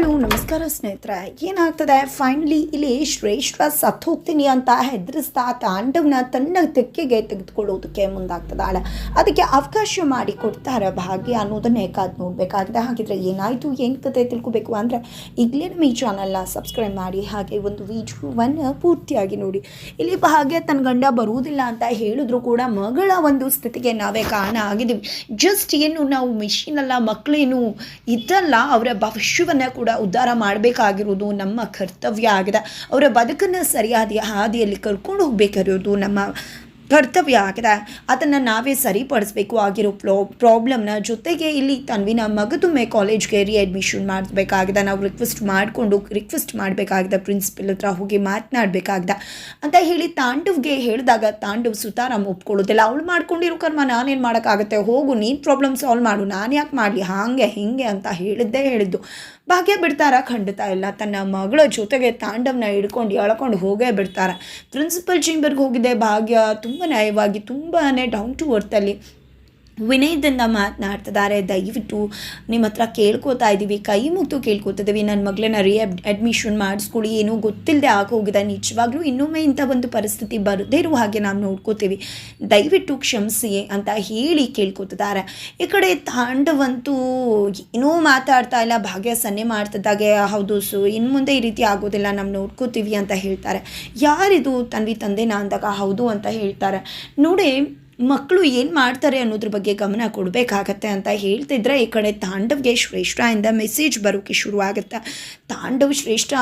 Hello ನಮಸ್ಕಾರ ಸ್ನೇಹಿತರೆ, ಏನಾಗ್ತದೆ? ಫೈನಲಿ ಇಲ್ಲಿ ಶ್ರೇಷ್ಠ ಸತ್ತು ಹೋಗ್ತೀನಿ ಅಂತ ಹೆದರಿಸ್ತಾ ತಾಂಡವನ ತನ್ನ ತೆಕ್ಕೆಗೆ ತೆಗೆದುಕೊಳ್ಳೋದಕ್ಕೆ ಮುಂದಾಗ್ತದಾಳೆ ಅದಕ್ಕೆ ಅವಕಾಶ ಮಾಡಿ ಕೊಡ್ತಾರೆ ಭಾಗ್ಯ ಅನ್ನೋದನ್ನೇ ಕಾದು ನೋಡಬೇಕಾಗಿದೆ. ಹಾಗಿದ್ರೆ ಏನಾಯಿತು? ಏನು ಕತೆ ತಿಳ್ಕೊಬೇಕು ಅಂದರೆ ಈಗಲೇ ನಮ್ಮ ಈ ಚಾನಲ್ನ ಸಬ್ಸ್ಕ್ರೈಬ್ ಮಾಡಿ, ಹಾಗೆ ಒಂದು ವಿಡಿಯೋವನ್ನು ಪೂರ್ತಿಯಾಗಿ ನೋಡಿ. ಇಲ್ಲಿ ಭಾಗ್ಯ ತನ್ನ ಗಂಡ ಬರುವುದಿಲ್ಲ ಅಂತ ಹೇಳಿದ್ರು ಕೂಡ ಮಗಳ ಒಂದು ಸ್ಥಿತಿಗೆ ನಾವೇ ಕಾರಣ ಆಗಿದ್ದೀವಿ. ಜಸ್ಟ್ ಏನು ನಾವು ಮಿಷಿನಲ್ಲ ಮಕ್ಕಳೇನು ಇದಲ್ಲ, ಅವರ ಭವಿಷ್ಯವನ್ನು ಕೂಡ ಉದ್ಧಾರ ಮಾಡಬೇಕಾಗಿರೋದು ನಮ್ಮ ಕರ್ತವ್ಯ ಆಗಿದೆ. ಅವರ ಬದುಕನ್ನು ಸರಿಯಾದ ಹಾದಿಯಲ್ಲಿ ಕರ್ಕೊಂಡು ಹೋಗಬೇಕಾಗಿರೋದು ನಮ್ಮ ಕರ್ತವ್ಯ ಆಗಿದೆ. ಅದನ್ನು ನಾವೇ ಸರಿಪಡಿಸ್ಬೇಕು ಆಗಿರೋ ಪ್ರೋ, ಪ್ರಾಬ್ಲಮ್ನ ಜೊತೆಗೆ ಇಲ್ಲಿ ತನ್ವಿನ ಮಗದೊಮ್ಮೆ ಕಾಲೇಜ್ಗೆ ರಿಅಡ್ಮಿಷನ್ ಮಾಡಿಸ್ಬೇಕಾಗಿದೆ ನಾವು ರಿಕ್ವೆಸ್ಟ್ ಮಾಡಿಕೊಂಡು ರಿಕ್ವೆಸ್ಟ್ ಮಾಡಬೇಕಾಗಿದೆ. ಪ್ರಿನ್ಸಿಪಲ್ ಹತ್ರ ಹೋಗಿ ಮಾತನಾಡಬೇಕಾಗಿದೆ. ಅಂತ ಹೇಳಿ ತಾಂಡವ್ಗೆ ಹೇಳಿದಾಗ ತಾಂಡವ್ ಸುತಾರಾಮ್ ಒಪ್ಕೊಳ್ಳೋದಿಲ್ಲ. ಅವಳು ಮಾಡ್ಕೊಂಡಿರೋ ಕರ್ಮ ನಾನೇನು ಮಾಡೋಕ್ಕಾಗುತ್ತೆ? ಹೋಗು, ನೀನು ಪ್ರಾಬ್ಲಮ್ ಸಾಲ್ವ್ ಮಾಡು. ನಾನು ಯಾಕೆ ಮಾಡಲಿ? ಹಾಗೆ, ಹಿಂಗೆ ಅಂತ ಹೇಳಿದ್ದೇ ಹೇಳಿದ್ದು. ಭಾಗ್ಯ ಬಿಡ್ತಾರ? ಖಂಡಿತ ಇಲ್ಲ. ತನ್ನ ಮಗಳ ಜೊತೆಗೆ ತಾಂಡವ್ನ ಹಿಡ್ಕೊಂಡು ಎಳ್ಕೊಂಡು ಹೋಗೇ ಬಿಡ್ತಾರೆ. ಪ್ರಿನ್ಸಿಪಲ್ ಚೇಂಬರ್ಗೆ ಹೋಗಿದೆ ಭಾಗ್ಯ ತುಂಬ ನ್ಯಾಯವಾಗಿ ತುಂಬಾ ಡೌನ್ ಟು ಅರ್ಥಲ್ಲಿ ವಿನಯದಿಂದ ಮಾತನಾಡ್ತಿದ್ದಾರೆ. ದಯವಿಟ್ಟು ನಿಮ್ಮ ಹತ್ರ ಕೇಳ್ಕೊತಾ ಇದ್ದೀವಿ ಕೈ ಮುಗ್ದು ಕೇಳ್ಕೊತಿದ್ದೀವಿ ನನ್ನ ಮಗಳನ್ನ ರೀ ಅಡ್ಮಿಷನ್ ಮಾಡಿಸ್ಕೊಳ್ಳಿ. ಏನೂ ಗೊತ್ತಿಲ್ಲದೆ ಆಗೋಗಿದೆ. ನಿಜವಾಗ್ಲೂ ಇನ್ನೊಮ್ಮೆ ಇಂಥ ಒಂದು ಪರಿಸ್ಥಿತಿ ಬರದೇ ಇರುವ ಹಾಗೆ ನಾವು ನೋಡ್ಕೋತೀವಿ. ದಯವಿಟ್ಟು ಕ್ಷಮಿಸಿ ಅಂತ ಹೇಳಿ ಕೇಳ್ಕೊತಿದ್ದಾರೆ. ಈ ಕಡೆ ತಾಂಡವಂತೂ ಏನೂ ಮಾತಾಡ್ತಾ ಇಲ್ಲ. ಭಾಗ್ಯ ಸನ್ನೆ ಮಾಡ್ತಿದ್ದಾಗೆ. ಹೌದು, ಸೊ ಇನ್ನು ಮುಂದೆ ಈ ರೀತಿ ಆಗೋದಿಲ್ಲ. ನಾವು ನೋಡ್ಕೋತೀವಿ ಅಂತ ಹೇಳ್ತಾರೆ. ಯಾರಿದು ತನ್ವಿ ತಂದೆನಾ ಅಂದಾಗ ಹೌದು ಅಂತ ಹೇಳ್ತಾರೆ. ನೋಡಿ ಮಕ್ಕಳು ಏನು ಮಾಡ್ತಾರೆ ಅನ್ನೋದ್ರ ಬಗ್ಗೆ ಗಮನ ಕೊಡಬೇಕಾಗತ್ತೆ ಅಂತ ಹೇಳ್ತಿದ್ರೆ ಈ ಕಡೆ ತಾಂಡವ್ಗೆ ಶ್ರೇಷ್ಠ ಇಂದ ಮೆಸೇಜ್ ಬರೋಕ್ಕೆ ಶುರುವಾಗುತ್ತೆ. ತಾಂಡವ್ ಶ್ರೇಷ್ಠ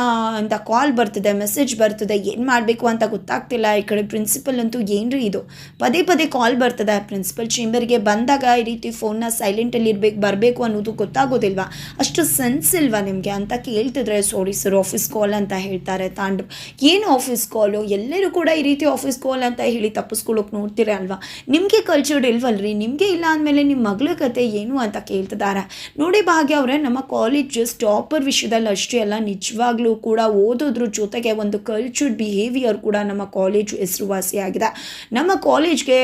ಅಂತ ಕಾಲ್ ಬರ್ತದೆ ಮೆಸೇಜ್ ಬರ್ತದೆ, ಏನು ಮಾಡಬೇಕು ಅಂತ ಗೊತ್ತಾಗ್ತಿಲ್ಲ. ಈ ಕಡೆ ಪ್ರಿನ್ಸಿಪಲ್ ಅಂತೂ ಏನ್ರಿ ಇದು? ಪದೇ ಪದೇ ಕಾಲ್ ಬರ್ತದೆ. ಪ್ರಿನ್ಸಿಪಲ್ ಚೇಂಬರ್ಗೆ ಬಂದಾಗ ಈ ರೀತಿ ಫೋನ್ನ ಸೈಲೆಂಟಲ್ಲಿ ಇರಬೇಕು, ಬರಬೇಕು ಅನ್ನೋದು ಗೊತ್ತಾಗೋದಿಲ್ವಾ? ಅಷ್ಟು ಸೆನ್ಸ್ ಇಲ್ವಾ ನಿಮಗೆ ಅಂತ ಕೇಳ್ತಿದ್ರೆ ಸೋರಿ ಸರ್ ಆಫೀಸ್ ಕಾಲ್ ಅಂತ ಹೇಳ್ತಾರೆ ತಾಂಡವ್. ಏನು ಆಫೀಸ್ ಕಾಲು ಎಲ್ಲರೂ ಕೂಡ ಈ ರೀತಿ ಆಫೀಸ್ ಕಾಲ್ ಅಂತ ಹೇಳಿ ತಪ್ಪಿಸ್ಕೊಳ್ಳೋಕೆ ನೋಡ್ತೀರಾ ಅಲ್ವಾ ನಿಮಗೆ ಕಲ್ಚರ್ಡ್ ಇಲ್ವಲ್ರಿ? ನಿಮಗೆ ಇಲ್ಲ ಅಂದಮೇಲೆ ನಿಮ್ಮ ಮಗಳ ಕತೆ ಏನು ಅಂತ ಕೇಳ್ತಿದ್ದಾರೆ ನೋಡಿ ಭಾಗ್ಯ ಅವರೇ, ನಮ್ಮ ಕಾಲೇಜ್ ಟಾಪರ್ ವಿಷಯದಲ್ಲಿ ಅಷ್ಟೇ ಅಲ್ಲ, ನಿಜವಾಗ್ಲೂ ಕೂಡ ಓದೋದ್ರ ಜೊತೆಗೆ ಒಂದು ಕಲ್ಚರ್ಡ್ ಬಿಹೇವಿಯರ್ ಕೂಡ ನಮ್ಮ ಕಾಲೇಜು ಹೆಸರುವಾಸಿಯಾಗಿದೆ. ನಮ್ಮ ಕಾಲೇಜ್ಗೆ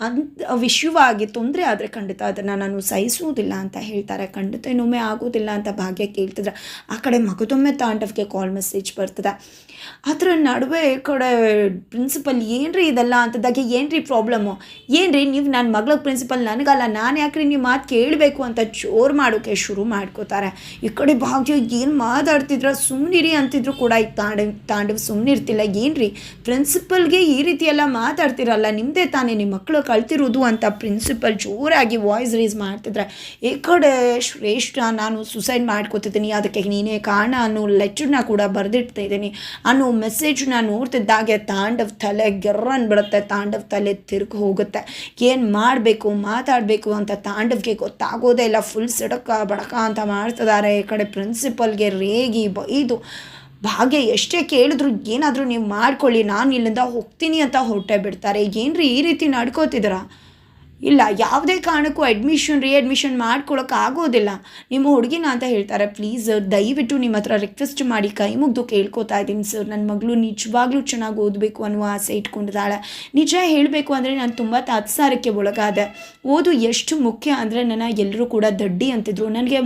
ಅಂತ ವಿಷಯವಾಗಿ ತೊಂದರೆ ಆದರೆ ಖಂಡಿತ ಅದನ್ನು ನಾನು ಸಹಿಸುವುದಿಲ್ಲ ಅಂತ ಹೇಳ್ತಾರೆ. ಖಂಡಿತ ಇನ್ನೊಮ್ಮೆ ಆಗೋದಿಲ್ಲ ಅಂತ ಭಾಗ್ಯ ಕೇಳ್ತಿದ್ರೆ ಆ ಕಡೆ ಮಗದೊಮ್ಮೆ ತಾಂಡವ್ಗೆ ಕಾಲ್ ಮೆಸೇಜ್ ಬರ್ತದೆ. ಅದರ ನಡುವೆ ಕಡೆ ಪ್ರಿನ್ಸಿಪಲ್ ಏನ್ರಿ ಇದೆಲ್ಲ ಅಂತದಾಗೆ, ಏನ್ರಿ ಪ್ರಾಬ್ಲಮ್ಮು ಏನ್ರಿ ನೀವು ನನ್ನ ಮಗಳ ಪ್ರಿನ್ಸಿಪಲ್ ನನಗಲ್ಲ, ನಾನು ಯಾಕ್ರಿ ನೀವು ಮಾತು ಕೇಳಬೇಕು ಅಂತ ಜೋರು ಮಾಡೋಕ್ಕೆ ಶುರು ಮಾಡ್ಕೋತಾರೆ. ಈ ಕಡೆ ಭಾಗ್ಯ ಏನು ಮಾತಾಡ್ತಿದ್ರ? ಸುಮ್ಮನಿರಿ ಅಂತಿದ್ರು ಕೂಡ ಈ ತಾಂಡವ್ ತಾಂಡವ್ ಸುಮ್ಮನಿರ್ತಿಲ್ಲ ಏನ್ರಿ? ಪ್ರಿನ್ಸಿಪಲ್ಗೆ ಈ ರೀತಿ ಎಲ್ಲ ಮಾತಾಡ್ತಿರಲ್ಲ ನಿಮ್ಮದೇ ತಾನೇ ನಿಮ್ಮ ಮಕ್ಕಳು ಕಳ್ತಿರೋದು ಅಂತ ಪ್ರಿನ್ಸಿಪಲ್ ಜೋರಾಗಿ ವಾಯ್ಸ್ ರೇಸ್ ಮಾಡ್ತಿದ್ರೆ ಈ ಕಡೆ ಶ್ರೇಷ್ಠ, ನಾನು ಸುಸೈಡ್ ಮಾಡ್ಕೋತಿದ್ದೀನಿ, ಅದಕ್ಕೆ ನೀನೇ ಕಾರಣ ಅನ್ನೋ ಲೆಚ್ಚರ್ನ ಕೂಡ ಬರೆದಿಡ್ತಾ ಇದ್ದೀನಿ. ಅನ್ನೋ ಮೆಸೇಜ್ನ ನೋಡ್ತಿದ್ದಾಗೆ ತಾಂಡವ್ ತಲೆ ಗೆರ್ರನ್ ಬಿಡುತ್ತೆ, ತಾಂಡವ್ ತಲೆ ತಿರುಗಿ ಹೋಗುತ್ತೆ. ಏನು ಮಾಡಬೇಕು, ಮಾತಾಡಬೇಕು ಅಂತ ತಾಂಡವ್ಗೆ ಗೊತ್ತಾಗೋದೇ ಇಲ್ಲ ಫುಲ್ ಸಿಡಕ ಬಡಕ ಅಂತ ಮಾಡ್ತಿದ್ದಾರೆ. ಈ ಕಡೆ ಪ್ರಿನ್ಸಿಪಲ್ಗೆ ರೇಗಿ ಬೈದು ಭಾಗ್ಯ ಎಷ್ಟೇ ಕೇಳಿದ್ರು ಏನಾದರೂ ನೀವು ಮಾಡ್ಕೊಳ್ಳಿ, ನಾನು ಇಲ್ಲಿಂದ ಹೋಗ್ತೀನಿ ಅಂತ ಹೊರಟೆ ಬಿಡ್ತಾರೆ. ಏನ್ರಿ ಈ ರೀತಿ ನಡ್ಕೋತಿದ್ದೀರಾ? ಇಲ್ಲ, ಯಾವುದೇ ಕಾರಣಕ್ಕೂ ಅಡ್ಮಿಷನ್ ರೀ ಅಡ್ಮಿಷನ್ ಮಾಡ್ಕೊಳಕ್ಕೆ ಆಗೋದಿಲ್ಲ. ನಿಮ್ಮ ಹುಡುಗಿನ ಅಂತ ಹೇಳ್ತಾರೆ ಪ್ಲೀಸ್ ದಯವಿಟ್ಟು ನಿಮ್ಮ ಹತ್ರ ರಿಕ್ವೆಸ್ಟ್ ಮಾಡಿ, ಕೈ ಮುಗ್ದು ಕೇಳ್ಕೊತಾ ಇದ್ದೀನಿ ಸರ್ ನನ್ನ ಮಗಳು ನಿಜವಾಗ್ಲೂ ಚೆನ್ನಾಗಿ ಓದಬೇಕು ಅನ್ನುವ ಆಸೆ ಇಟ್ಕೊಂಡಿದ್ದಾಳೆ. ನಿಜ ಹೇಳಬೇಕು ಅಂದರೆ ನಾನು ತುಂಬ ತಾತ್ಸಾರಕ್ಕೆ ಒಳಗಾದೆ. ಓದು ಎಷ್ಟು ಮುಖ್ಯ ಅಂದರೆ ನನ್ನ ಎಲ್ಲರೂ ಕೂಡ ದಡ್ಡಿ ಅಂತಿದ್ರು. ನನಗೆ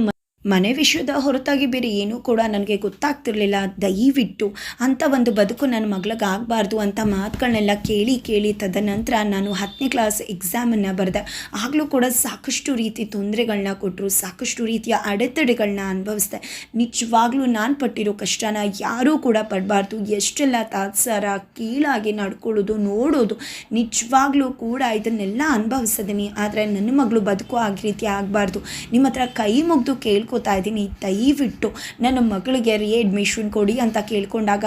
ಮನೆ ವಿಷಯದ ಹೊರತಾಗಿ ಬೇರೆ ಏನೂ ಕೂಡ ನನಗೆ ಗೊತ್ತಾಗ್ತಿರಲಿಲ್ಲ. ದಯವಿಟ್ಟು ಅಂಥ ಒಂದು ಬದುಕು ನನ್ನ ಮಗಳಿಗೆ ಆಗಬಾರ್ದು ಅಂತ ಮಾತುಗಳನ್ನೆಲ್ಲ ಕೇಳಿ ಕೇಳಿ ತದನಂತರ ನಾನು ಹತ್ತನೇ ಕ್ಲಾಸ್ ಎಕ್ಸಾಮನ್ನು ಬರೆದೆ. ಆಗಲೂ ಕೂಡ ಸಾಕಷ್ಟು ರೀತಿ ತೊಂದರೆಗಳನ್ನ ಕೊಟ್ಟರು ಸಾಕಷ್ಟು ರೀತಿಯ ಅಡೆತಡೆಗಳನ್ನ ಅನುಭವಿಸಿದೆ. ನಿಜವಾಗ್ಲೂ ನಾನು ಪಟ್ಟಿರೋ ಕಷ್ಟನ ಯಾರೂ ಕೂಡ ಪಡಬಾರ್ದು. ಎಷ್ಟೆಲ್ಲ ತಾತ್ಸಾರ, ಕೀಳಾಗಿ ನಡ್ಕೊಳ್ಳೋದು, ನೋಡೋದು ನಿಜವಾಗ್ಲೂ ಕೂಡ ಇದನ್ನೆಲ್ಲ ಅನುಭವಿಸಿದ್ದೀನಿ ಆದರೆ ನನ್ನ ಮಗಳು ಬದುಕು ಆಗಿ ರೀತಿ ಆಗಬಾರ್ದು. ನಿಮ್ಮ ಹತ್ರ ಕೈ ಮುಗಿದು ಕೇಳ್ಕೊತಾ ಇದ್ದೀನಿ, ದಯವಿಟ್ಟು ನನ್ನ ಮಗಳಿಗೆ ರೀ ಅಡ್ಮಿಷನ್ ಕೊಡಿ ಅಂತ ಕೇಳ್ಕೊಂಡಾಗ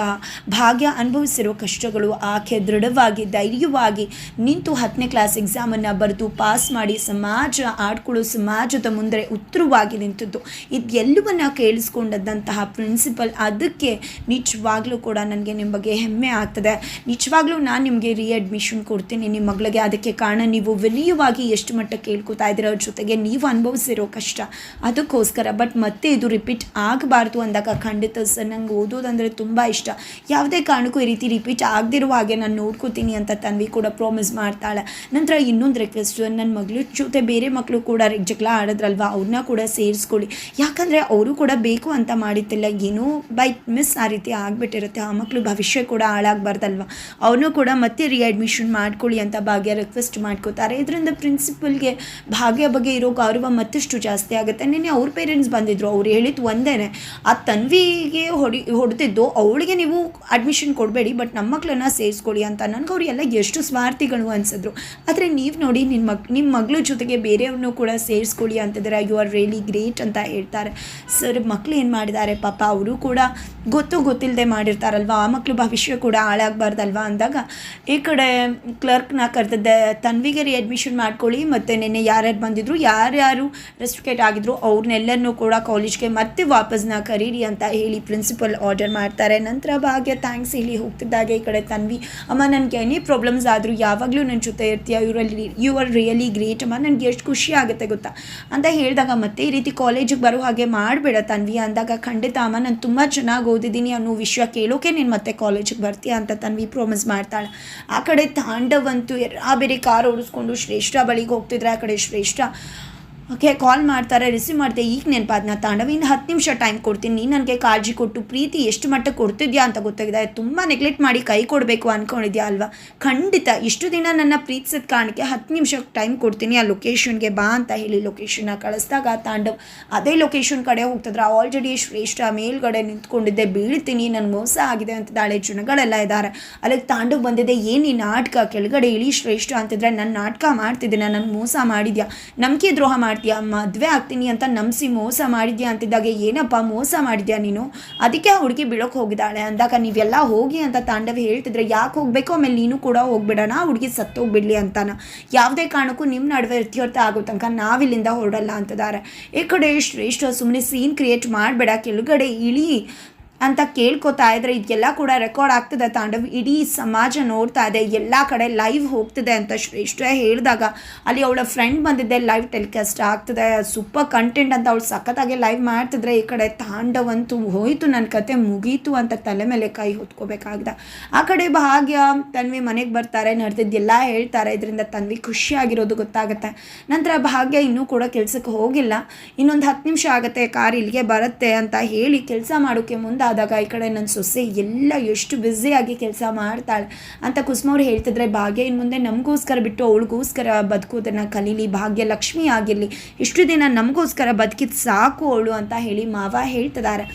ಭಾಗ್ಯ ಅನುಭವಿಸಿರೋ ಕಷ್ಟಗಳು ಆಕೆ ದೃಢವಾಗಿ, ಧೈರ್ಯವಾಗಿ ನಿಂತು ಹತ್ತನೇ ಕ್ಲಾಸ್ ಎಕ್ಸಾಮನ್ನು ಬರೆದು ಪಾಸ್ ಮಾಡಿ ಸಮಾಜ ಆಡ್ಕೊಳ್ಳೋ ಸಮಾಜದ ಮುಂದೆ ಉತ್ತರವಾಗಿ ನಿಂತದ್ದು. ಇದೆಲ್ಲವನ್ನು ಕೇಳಿಸ್ಕೊಂಡಂತಹ ಪ್ರಿನ್ಸಿಪಲ್ ಅದಕ್ಕೆ ನಿಜವಾಗ್ಲೂ ಕೂಡ ನನಗೆ ನಿಮ್ಮ ಬಗ್ಗೆ ಹೆಮ್ಮೆ ಆಗ್ತದೆ. ನಿಜವಾಗ್ಲೂ ನಾನು ನಿಮಗೆ ರೀ ಅಡ್ಮಿಷನ್ ಕೊಡ್ತೀನಿ ನಿಮ್ಮ ಮಗಳಿಗೆ ಅದಕ್ಕೆ ಕಾರಣ ನೀವು ವಿನಯವಾಗಿ ಎಷ್ಟು ಮಟ್ಟ ಕೇಳ್ಕೊತಾ ಇದ್ದೀರೋ ಜೊತೆಗೆ ನೀವು ಅನುಭವಿಸಿರೋ ಕಷ್ಟ, ಅದಕ್ಕೋಸ್ಕರ ಬಟ್ ಮತ್ತೆ ಇದು ರಿಪೀಟ್ ಆಗಬಾರ್ದು ಅಂದಾಗ ಖಂಡಿತ ಸರ್ ನಂಗೆ ಓದೋದಂದರೆ ತುಂಬ ಇಷ್ಟ. ಯಾವುದೇ ಕಾರಣಕ್ಕೂ ಈ ರೀತಿ ರಿಪೀಟ್ ಆಗದಿರುವ ಹಾಗೆ ನಾನು ನೋಡ್ಕೋತೀನಿ ಅಂತ ತನ್ವಿ ಕೂಡ ಪ್ರಾಮಿಸ್ ಮಾಡ್ತಾಳೆ. ನಂತರ ಇನ್ನೊಂದು ರಿಕ್ವೆಸ್ಟ್ ನನ್ನ ಮಗಳು ಜೊತೆ ಬೇರೆ ಮಕ್ಕಳು ಕೂಡ ಜಗಳ ಆಡೋದ್ರಲ್ವ ಅವ್ರನ್ನ ಕೂಡ ಸೇರಿಸ್ಕೊಳ್ಳಿ. ಯಾಕಂದರೆ ಅವರು ಕೂಡ ಬೇಕು ಅಂತ ಮಾಡಿದ್ದಿಲ್ಲ. ಏನೋ ಬೈ ಮಿಸ್ ಆ ರೀತಿ ಆಗಿಬಿಟ್ಟಿರುತ್ತೆ. ಆ ಮಕ್ಕಳು ಭವಿಷ್ಯ ಕೂಡ ಹಾಳಾಗಬಾರ್ದಲ್ವ? ಅವನು ಕೂಡ ಮತ್ತೆ ರಿಅಡ್ಮಿಷನ್ ಮಾಡ್ಕೊಳ್ಳಿ ಅಂತ ಭಾಗ್ಯ ರಿಕ್ವೆಸ್ಟ್ ಮಾಡ್ಕೋತಾರೆ. ಇದರಿಂದ ಪ್ರಿನ್ಸಿಪಲ್ಗೆ ಭಾಗ್ಯ ಬಗ್ಗೆ ಇರೋ ಗೌರವ ಮತ್ತಷ್ಟು ಜಾಸ್ತಿ ಆಗುತ್ತೆ. ನಿನ್ನೆ ಅವ್ರ ಪೇರೆಂಟ್ಸ್ ಬಂದಿದ್ರು, ಅವ್ರು ಹೇಳಿದ್ದು ಒಂದೇ ಆ ತನ್ವಿಗೆ ಹೊಡಿ, ಹೊಡೆದಿದ್ದು, ಅವಳಿಗೆ ನೀವು ಅಡ್ಮಿಷನ್ ಕೊಡಬೇಡಿ ಬಟ್ ನಮ್ಮ ಮಕ್ಕಳನ್ನ ಸೇರಿಸ್ಕೊಳ್ಳಿ ಅಂತ. ನನಗೆ ಅವರೆಲ್ಲ ಎಷ್ಟು ಸ್ವಾರ್ಥಿಗಳು ಅನ್ಸಿದ್ರು. ಆದರೆ ನೀವು ನೋಡಿ ನಿನ್ನ ಮಕ್ ನಿಮ್ಮ ಮಗಳ ಜೊತೆಗೆ ಬೇರೆಯವ್ರನ್ನೂ ಕೂಡ ಸೇರಿಸ್ಕೊಳ್ಳಿ ಅಂತಿದ್ದಾರೆ ಯು ಆರ್ ರಿಯಲಿ ಗ್ರೇಟ್ ಅಂತ ಹೇಳ್ತಾರೆ. ಸರ್ ಮಕ್ಕಳು ಏನು ಮಾಡಿದ್ದಾರೆ? ಪಾಪ ಅವರು ಕೂಡ ಗೊತ್ತು ಗೊತ್ತಿಲ್ಲದೆ ಮಾಡಿರ್ತಾರಲ್ವ? ಆ ಮಕ್ಕಳು ಭವಿಷ್ಯ ಕೂಡ ಹಾಳಾಗಬಾರ್ದಲ್ವ ಅಂದಾಗ, ಈ ಕಡೆ ಕ್ಲರ್ಕ್ನ ಕರೆದಿದ್ದೆ, ತನ್ವಿಗೆ ಅಡ್ಮಿಷನ್ ಮಾಡ್ಕೊಳ್ಳಿ, ಮತ್ತು ನಿನ್ನೆ ಯಾರ್ಯಾರು ಬಂದಿದ್ರು, ಯಾರ್ಯಾರು ರೆಸ್ಟ್ರಿಕೇಟ್ ಆಗಿದ್ರು ಅವ್ರನ್ನೆಲ್ಲರನ್ನೂ ಕೂಡ ಕಾಲೇಜ್ಗೆ ಮತ್ತೆ ವಾಪಸ್ನ ಕರೀರಿ ಅಂತ ಹೇಳಿ ಪ್ರಿನ್ಸಿಪಲ್ ಆರ್ಡರ್ ಮಾಡ್ತಾರೆ. ನಂತರ ಭಾಗ್ಯ ಥ್ಯಾಂಕ್ಸ್ ಹೇಳಿ ಹೋಗ್ತಿದ್ದಾಗೆ ಈ ಕಡೆ ತನ್ವಿ. ಅಮ್ಮ, ನನಗೆ ಎನಿ ಪ್ರಾಬ್ಲಮ್ಸ್ ಆದರೂ ಯಾವಾಗಲೂ ನನ್ನ ಜೊತೆ ಇರ್ತೀಯ? ಇವರಲ್ಲಿ ಯು ಆರ್ ರಿಯಲಿ ಗ್ರೇಟ್ ಅಮ್ಮ. ನನಗೆ ಎಷ್ಟು ಖುಷಿ ಆಗುತ್ತೆ ಗೊತ್ತಾ? ಅಂತ ಹೇಳಿದಾಗ ಮತ್ತೆ ಈ ರೀತಿ ಕಾಲೇಜಿಗೆ ಬರೋ ಹಾಗೆ ಮಾಡಬೇಡ ತನ್ವಿ ಅಂದಾಗ, ಖಂಡಿತ ಅಮ್ಮ, ನಾನು ತುಂಬ ಚೆನ್ನಾಗಿ ಓದಿದ್ದೀನಿ. ಅನ್ನೋ ವಿಷಯ ಕೇಳೋಕೆ ನೀನು ಮತ್ತೆ ಕಾಲೇಜಿಗೆ ಬರ್ತೀಯ? ಅಂತ ತನ್ವಿ ಪ್ರಾಮಿಸ್ ಮಾಡ್ತಾಳೆ. ಆ ಕಡೆ ತಾಂಡವಂತೂ ಎಲ್ಲ ಬೇರೆ ಕಾರ್ ಓಡಿಸ್ಕೊಂಡು ಶ್ರೇಷ್ಠ ಬಳಿಗೆ ಹೋಗ್ತಿದ್ರೆ ಆ ಕಡೆ ಶ್ರೇಷ್ಠ. ಓಕೆ ಕಾಲ್ ಮಾಡ್ತಾರೆ ರಿಸೀವ್ ಮಾಡಿದೆ ಈಗ ನೆನಪಾದ್ನ, ತಾಂಡವ, ಇನ್ನು ಹತ್ತು ನಿಮಿಷ ಟೈಮ್ ಕೊಡ್ತೀನಿ, ನೀನು ನನಗೆ ಕಾಳಜಿ ಕೊಟ್ಟು, ಪ್ರೀತಿ ಎಷ್ಟು ಮಟ್ಟಕ್ಕೆ ಕೊಡ್ತಿದ್ಯಾ ಅಂತ ಗೊತ್ತಾಗಿದೆ. ತುಂಬ ನೆಗ್ಲೆಕ್ಟ್ ಮಾಡಿ ಕೈ ಕೊಡಬೇಕು ಅಂದ್ಕೊಂಡಿದ್ಯಾ ಅಲ್ವಾ? ಖಂಡಿತ, ಇಷ್ಟು ದಿನ ನನ್ನ ಪ್ರೀತಿಸಿದ ಕಾರಣಕ್ಕೆ ಹತ್ತು ನಿಮಿಷ ಟೈಮ್ ಕೊಡ್ತೀನಿ, ಆ ಲೊಕೇಶನ್ಗೆ ಬಾ ಅಂತ ಹೇಳಿ ಲೊಕೇಶನ್ನ ಕಳಿಸ್ದಾಗ ತಾಂಡವ್ ಅದೇ ಲೊಕೇಶನ್ ಕಡೆ ಹೋಗ್ತಿದ್ರೆ. ಆಲ್ರೆಡಿ ಶ್ರೇಷ್ಠ ಮೇಲ್ಗಡೆ ನಿಂತ್ಕೊಂಡಿದ್ದೆ, ಬೀಳ್ತೀನಿ ನನ್ನ ಮೋಸ ಆಗಿದೆ ಅಂತ ದಾಳೆ ಜನಗಳೆಲ್ಲ ಇದ್ದಾರೆ ಅಲ್ಲಿಗೆ ತಾಂಡವ್ ಬಂದಿದೆ, ಏನು ಈ ನಾಟಕ? ಕೆಳಗಡೆ ಇಳಿ ಶ್ರೇಷ್ಠ ಅಂತಿದ್ರೆ ನನ್ನ ನಾಟಕ ಮಾಡ್ತಿದ್ದೀನಿ? ನನಗೆ ಮೋಸ ಮಾಡಿದ್ಯಾ? ನಂಬಿಕೆ ದ್ರೋಹ ಮಾಡ್ತೀಯಾ? ಮದುವೆ ಆಗ್ತೀನಿ ಅಂತ ನಂಬಿಸಿ ಮೋಸ ಮಾಡಿದ್ಯಾ ಅಂತಿದ್ದಾಗ ಏನಪ್ಪ ಮೋಸ ಮಾಡಿದ್ಯಾ ನೀನು? ಅದಕ್ಕೆ ಆ ಹುಡುಗಿ ಬಿಡೋಕೆ ಹೋಗಿದ್ದಾಳೆ. ಅಂದಾಗ ನೀವೆಲ್ಲ ಹೋಗಿ ಅಂತ ತಾಂಡವ ಹೇಳ್ತಿದ್ರೆ ಯಾಕೆ ಹೋಗಬೇಕು? ಆಮೇಲೆ ನೀನು ಕೂಡ ಹೋಗ್ಬಿಡೋಣ, ಆ ಹುಡುಗಿ ಸತ್ತೋಗ್ಬಿಡ್ಲಿ ಅಂತಾನ. ಯಾವುದೇ ಕಾರಣಕ್ಕೂ ನಿಮ್ಮ ನಡುವೆ ಇತ್ಯರ್ಥ ಆಗೋ ತನಕ ನಾವಿಲ್ಲಿಂದ ಹೊರಡಲ್ಲ ಅಂತಿದ್ದಾರೆ. ಈ ಕಡೆ ಶ್ರೇಷ್ಠ ಸುಮ್ಮನೆ ಸೀನ್ ಕ್ರಿಯೇಟ್ ಮಾಡಬೇಡ. ಕೆಳಗಡೆ ಇಳಿ. ಅಂತ ಕೇಳ್ಕೊತಾ ಇದ್ರೆ ಇದೆಲ್ಲ ಕೂಡ ರೆಕಾರ್ಡ್ ಆಗ್ತದೆ ತಾಂಡವ್. ಇಡೀ ಸಮಾಜ ನೋಡ್ತಾ ಇದೆ, ಎಲ್ಲ ಕಡೆ ಲೈವ್ ಹೋಗ್ತಿದೆ ಅಂತ ಶ್ರೇಷ್ಠ ಹೇಳಿದಾಗ ಅಲ್ಲಿ ಅವಳ ಫ್ರೆಂಡ್ ಬಂದಿದ್ದೆ ಲೈವ್ ಟೆಲಿಕಾಸ್ಟ್ ಆಗ್ತದೆ ಸೂಪರ್ ಕಂಟೆಂಟ್ ಅಂತ ಅವಳು ಸಖತ್ತಾಗಿ ಲೈವ್ ಮಾಡ್ತಿದ್ರೆ ಈ ಕಡೆ ತಾಂಡವಂತೂ ಹೋಯಿತು ನನ್ನ ಕತೆ ಮುಗೀತು ಅಂತ ತಲೆ ಮೇಲೆ ಕೈ ಹೊತ್ಕೋಬೇಕಾಗಿದೆ. ಆ ಕಡೆ ಭಾಗ್ಯ, ತನ್ವಿ ಮನೆಗೆ ಬರ್ತಾರೆ, ನಡೆದಿದ್ದೆಲ್ಲ ಹೇಳ್ತಾರೆ, ಇದರಿಂದ ತನ್ವಿ ಖುಷಿಯಾಗಿರೋದು ಗೊತ್ತಾಗುತ್ತೆ. ನಂತರ ಭಾಗ್ಯ ಇನ್ನೂ ಕೂಡ ಕೆಲಸಕ್ಕೆ ಹೋಗಿಲ್ಲ. ಇನ್ನೊಂದು ಹತ್ತು ನಿಮಿಷ ಆಗುತ್ತೆ, ಕಾರ್ ಇಲ್ಲಿಗೆ ಬರುತ್ತೆ ಅಂತ ಹೇಳಿ ಕೆಲಸ ಮಾಡೋಕ್ಕೆ ಮುಂದಾದಾಗ ಈ ಕಡೆ ನನ್ನ ಸೊಸೆ ಎಲ್ಲ ಎಷ್ಟು ಬ್ಯುಸಿಯಾಗಿ ಕೆಲಸ ಮಾಡ್ತಾಳೆ ಅಂತ ಕುಸುಮವ್ರು ಹೇಳ್ತಿದ್ರೆ, ಭಾಗ್ಯ ಇನ್ನು ಮುಂದೆ ನಮಗೋಸ್ಕರ ಬಿಟ್ಟು ಅವಳಿಗೋಸ್ಕರ ಬದುಕೋದನ್ನು ಕಲೀಲಿ, ಭಾಗ್ಯ ಲಕ್ಷ್ಮಿ ಆಗಿರಲಿ, ಇಷ್ಟು ದಿನ ನಮಗೋಸ್ಕರ ಬದುಕಿದ್ ಸಾಕು ಅವಳು ಅಂತ ಹೇಳಿ ಮಾವ ಹೇಳ್ತಿದ್ದಾರೆ.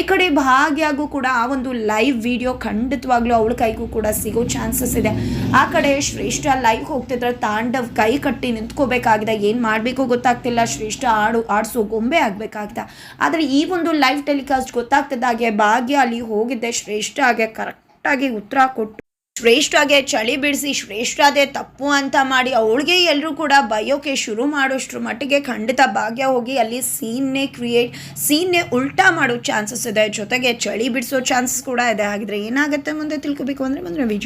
ಈ ಕಡೆ ಭಾಗ್ಯಾಗೂ ಕೂಡ ಆ ಒಂದು ಲೈವ್ ವಿಡಿಯೋ ಖಂಡಿತವಾಗ್ಲೂ ಅವಳ ಕೈಗೂ ಕೂಡ ಸಿಗೋ ಚಾನ್ಸಸ್ ಇದೆ. ಆ ಕಡೆ ಶ್ರೇಷ್ಠ ಲೈವ್ ಹೋಗ್ತಿದ್ರೆ ತಾಂಡವ್ ಕೈ ಕಟ್ಟಿ ನಿಂತ್ಕೋಬೇಕಾಗಿದೆ. ಏನು ಮಾಡಬೇಕು ಗೊತ್ತಾಗ್ತಿಲ್ಲ. ಶ್ರೇಷ್ಠ ಆಡು, ಆಡಿಸೋ ಗೊಂಬೆ ಆಗಬೇಕಾಗಿದೆ. ಆದರೆ ಈ ಒಂದು ಲೈವ್ ಟೆಲಿಕಾಸ್ಟ್ ಗೊತ್ತಾಗ್ತಿದ್ದಾಗೆ ಭಾಗ್ಯ ಅಲ್ಲಿ ಹೋಗಿದ್ದೆ. ಶ್ರೇಷ್ಠ ಆಗಿ ಕರೆಕ್ಟಾಗಿ ಉತ್ತರ ಕೊಟ್ಟು ಶ್ರೇಷ್ಠಗೆ ಚಳಿ ಬಿಡಿಸಿ ಶ್ರೇಷ್ಠದೇ ತಪ್ಪು ಅಂತ ಮಾಡಿ ಅವಳಿಗೆ ಎಲ್ಲರೂ ಕೂಡ ಬಯೋಕೆ ಶುರು ಮಾಡೋಷ್ಟ್ರ ಮಟ್ಟಿಗೆ ಖಂಡಿತ ಭಾಗ್ಯ ಹೋಗಿ ಅಲ್ಲಿ ಸೀನ್ನೇ ಕ್ರಿಯೇಟ್, ಸೀನ್ನೇ ಉಲ್ಟಾ ಮಾಡೋ ಚಾನ್ಸಸ್ ಇದೆ. ಜೊತೆಗೆ ಚಳಿ ಬಿಡಿಸೋ ಚಾನ್ಸಸ್ ಕೂಡ ಇದೆ. ಹಾಗಿದ್ರೆ ಏನಾಗುತ್ತೆ ಮುಂದೆ ತಿಳ್ಕೊಬೇಕು ಅಂದರೆ ಮುಂದೆ ವಿಡಿಯೋ